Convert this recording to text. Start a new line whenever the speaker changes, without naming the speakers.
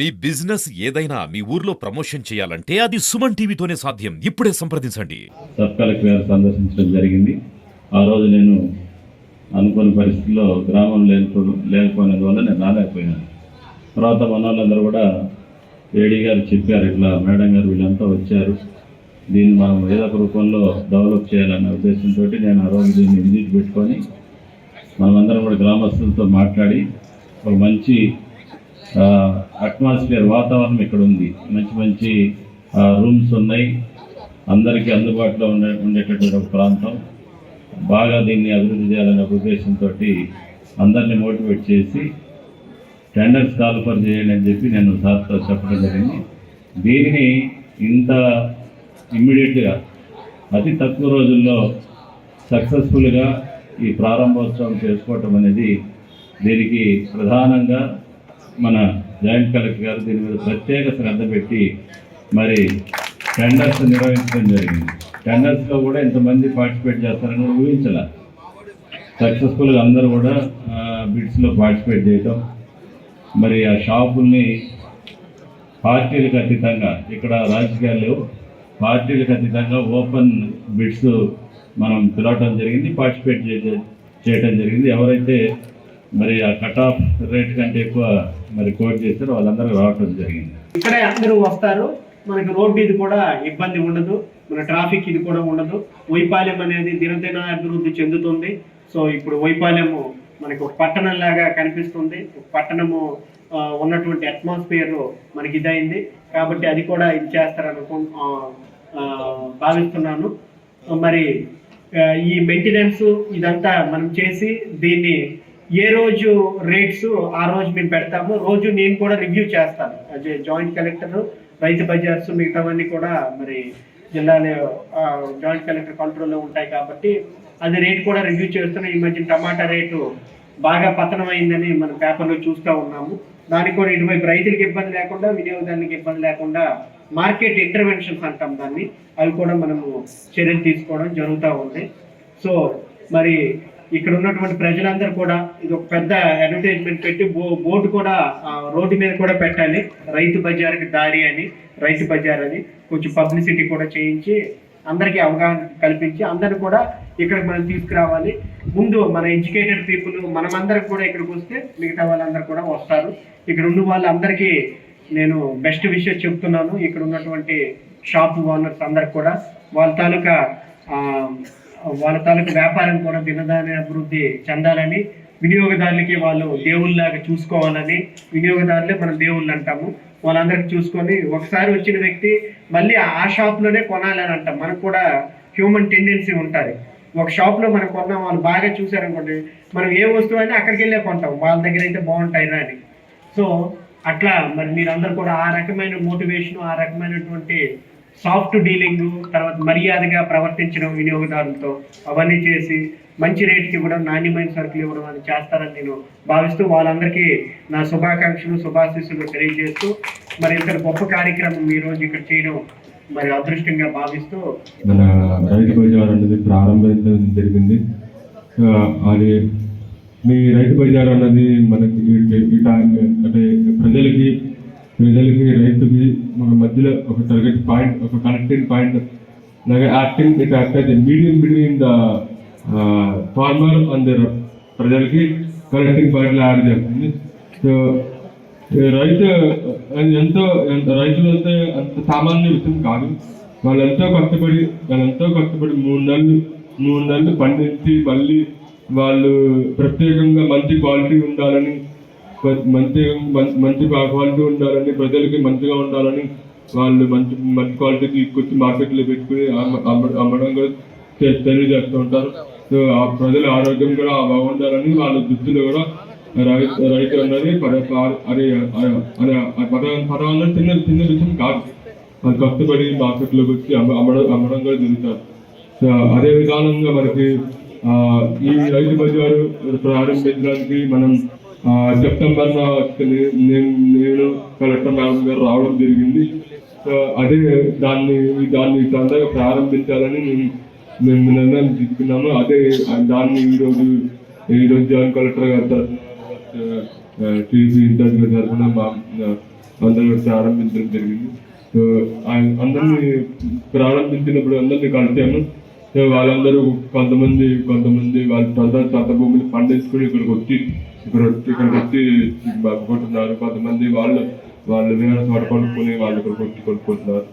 మీ business ఏదైనా మీ ఊర్లో promotion చేయాలంటే అది సుమన్ టీవీతోనే సాధ్యం. ఇప్పుడే సంప్రదించండి.
సబ్ కలెక్టర్ గారు సందర్శించడం జరిగింది. ఆ రోజు నేను అనుకున్న పరిస్థితుల్లో గ్రామం లేకపో లేకపోయినందువల్ల నేను రాలేకపోయాను. తర్వాత మన వాళ్ళందరూ కూడా ఏడీ గారు చెప్పారు ఇట్లా మేడం గారు వీళ్ళంతా వచ్చారు. దీన్ని మనం ఏదో ఒక రూపంలో డెవలప్ చేయాలనే ఉద్దేశంతో నేను ఆ రోజు దీన్ని విజిట్ పెట్టుకొని మనమందరం కూడా గ్రామస్తులతో మాట్లాడి ఒక మంచి అట్మాస్ఫియర్ వాతావరణం ఇక్కడ ఉంది. మంచి మంచి రూమ్స్ ఉన్నాయి. అందరికీ అందుబాటులో ఉండే ఉండేటటువంటి ఒక ప్రాంతం. బాగా దీన్ని అభివృద్ధి చేయాలనే ఉద్దేశంతో అందరినీ మోటివేట్ చేసి టెండర్స్ కాల్ఫర్ చేయండి అని చెప్పి నేను సార్తో చెప్పడం జరిగింది. దీనిని ఇంత ఇమ్మీడియట్గా అతి తక్కువ రోజుల్లో సక్సెస్ఫుల్గా ఈ ప్రారంభోత్సవం చేసుకోవటం అనేది దీనికి ప్రధానంగా మన జాయింట్ కలెక్టర్ గారు దీని మీద ప్రత్యేక శ్రద్ధ పెట్టి మరి టెండర్స్ నిర్వహించడం జరిగింది. టెండర్స్లో కూడా ఇంతమంది పార్టిసిపేట్ చేస్తారని కూడా ఊహించాల. సక్సెస్ఫుల్గా అందరూ కూడా బిడ్స్లో పార్టిసిపేట్ చేయటం. మరి ఆ షాపుల్ని పార్టీలకు అతీతంగా ఇక్కడ రాజకీయాలు పార్టీలకు అతీతంగా ఓపెన్ బిడ్స్ మనం పిలవటం జరిగింది పార్టిసిపేట్ చేయటం జరిగింది. ఎవరైతే మరి ఆ కట్ ఆఫ్ రేట్ కంటే ఎక్కువ మరి కోట్ చేశారు వాళ్ళందరూ రావటం జరిగింది.
ఇక్కడే అందరూ వస్తారు. మనకి రోడ్డు ఇది కూడా ఇబ్బంది ఉండదు. మన ట్రాఫిక్ ఇది కూడా ఉండదు. వైపాలెం అనేది దినదిన అభివృద్ధి చెందుతుంది. సో ఇప్పుడు వైపాలెము మనకు ఒక పట్టణం లాగా కనిపిస్తుంది పట్టణము ఉన్నటువంటి అట్మాస్ఫియర్ మనకి ఇదైంది. కాబట్టి అది కూడా ఇది చేస్తారనుకో భావిస్తున్నాను. మరి ఈ మెయింటెనెన్స్ ఇదంతా మనం చేసి దీన్ని ఏ రోజు రేట్స్ ఆ రోజు మేము పెడతాము. రోజు నేను కూడా రివ్యూ చేస్తాను. అదే జాయింట్ కలెక్టర్ రైతు బజార్స్ మిగతావన్నీ కూడా మరి జిల్లాలో జాయింట్ కలెక్టర్ కంట్రోల్లో ఉంటాయి కాబట్టి అది రేట్ కూడా రివ్యూ చేస్తున్నాం. ఈ మధ్య టమాటా రేటు బాగా పతనమైందని మన పేపర్లో చూస్తూ ఉన్నాము. దానికి కూడా ఇటువైపు రైతులకు ఇబ్బంది లేకుండా వినియోగదారునికి ఇబ్బంది లేకుండా మార్కెట్ ఇంటర్వెన్షన్స్ అంటాం దాన్ని. అవి కూడా మనము చర్యలు తీసుకోవడం జరుగుతూ ఉంది. సో మరి ఇక్కడ ఉన్నటువంటి ప్రజలందరూ కూడా ఇది ఒక పెద్ద అడ్వర్టైజ్మెంట్ పెట్టి బో బోర్డు కూడా రోడ్డు మీద కూడా పెట్టాలి. రైతు బజార్కి దారి అని రైతు బజార్ అని కొంచెం పబ్లిసిటీ కూడా చేయించి అందరికీ అవగాహన కల్పించి అందరూ కూడా ఇక్కడికి మనం తీసుకురావాలి. ముందు మన ఎడ్యుకేటెడ్ పీపుల్ మనమందరం కూడా ఇక్కడికి వస్తే మిగతా వాళ్ళందరూ కూడా వస్తారు. ఇక్కడ ఉన్న వాళ్ళందరికీ నేను బెస్ట్ విషయం చెప్తున్నాను. ఇక్కడ ఉన్నటువంటి షాప్ ఓనర్స్ అందరికి కూడా వాళ్ళ తాలూకా వాళ్ళ తాలూకు వ్యాపారం కూడా దినదాని అభివృద్ధి చెందాలని వినియోగదారులకి వాళ్ళు దేవుళ్ళలాగా చూసుకోవాలని వినియోగదారులే మనం దేవుళ్ళు అంటాము. వాళ్ళందరికీ చూసుకొని ఒకసారి వచ్చిన వ్యక్తి మళ్ళీ ఆ షాప్లోనే కొనాలని అంటాం. మనకు కూడా హ్యూమన్ టెండెన్సీ ఉంటుంది. ఒక షాప్లో మనం కొన్నాం వాళ్ళు బాగా చూసారనుకోండి మనం ఏ వస్తువు అయినా అక్కడికి వెళ్ళే కొంటాం. వాళ్ళ దగ్గర అయితే బాగుంటాయినా అని సో అట్లా మరి మీరందరూ కూడా ఆ రకమైన మోటివేషన్ ఆ రకమైనటువంటి సాఫ్ట్ డీలింగ్ తర్వాత మర్యాదగా ప్రవర్తించడం వినియోగదారులతో అవన్నీ చేసి మంచి రేట్కి ఇవ్వడం నాణ్యమైన సరుకులు ఇవ్వడం అని చేస్తారని నేను భావిస్తూ వాళ్ళందరికీ నా శుభాకాంక్షలు శుభాశీస్సులు తెలియజేస్తూ మరి ఇంత గొప్ప కార్యక్రమం ఈరోజు రోజు ఇక్కడ చేయడం మరి అదృష్టంగా భావిస్తూ
మన రైతు బజార్ అనేది ప్రారంభించడం జరిగింది. అది మీ రైతు బజార్ అన్నది మనకి ఈ టైం అంటే ప్రజలకి ప్రజలకి రైతుకి మన మధ్యలో ఒక టార్గెట్ పాయింట్ ఒక కనెక్టింగ్ పాయింట్ అలాగే యాక్టింగ్ ఇట్ యాక్ట్ అయితే medium between the farmer and ప్రజలకి కనెక్టింగ్ పాయింట్లు యాడ్ చేస్తుంది. సో రైతు ఎంతో ఎంత రైతులు అంతే అంత సామాన్య విషయం కాదు. వాళ్ళు ఎంతో కష్టపడి వాళ్ళు ఎంతో కష్టపడి మూడు నెలలు మూడు నెలలు పండించి మళ్ళీ వాళ్ళు ప్రత్యేకంగా మంచి క్వాలిటీ ఉండాలని మంచి మంచి క్వాలిటీ ఉండాలని ప్రజలకి మంచిగా ఉండాలని వాళ్ళు మంచి మంచి క్వాలిటీ తీసుకొచ్చి మార్కెట్లో పెట్టుకుని అమ్మడం కూడా తెలియజేస్తూ ఉంటారు. సో ఆ ప్రజల ఆరోగ్యం కూడా బాగుండాలని వాళ్ళ దృష్టిలో కూడా రైతు అన్నది పద- ప- చిన్న చిన్న విషయం కాదు. అది కష్టపడి మార్కెట్లోకి వచ్చి అమ్మ- అమ్మడం అమ్మడం కూడా జరుగుతారు. సో అదే విధానంగా మనకి ఈ రైతు బజారు ప్రారంభించడానికి మనం సెప్టెంబర్ నేను నేను కలెక్టర్ మేడం గారు రావడం జరిగింది. అదే దాన్ని దాన్ని తొందరగా ప్రారంభించాలని మేము మేము నిర్ణయం తీసుకున్నాము అదే దాన్ని ఈరోజు ఈరోజు జాయింట్ కలెక్టర్ గారు తరఫున టీసీ ఇన్ఛార్జ్ తరఫున మా అందరూ ప్రారంభించడం జరిగింది. సో అందరినీ ప్రారంభించినప్పుడు అందరినీ కలిసాము సో వాళ్ళందరూ కొంతమంది కొంతమంది వాళ్ళ సొంత సొంత భూమిని పండించుకుని ఇక్కడికి వచ్చి ఇక్కడ వృత్తి ఇక్కడికి కొట్టున్నారు కొంతమంది వాళ్ళు వాళ్ళు వేరే చోట కొనుక్కొని వాళ్ళు ఇక్కడికి కొట్టి కొనుక్కుంటున్నారు.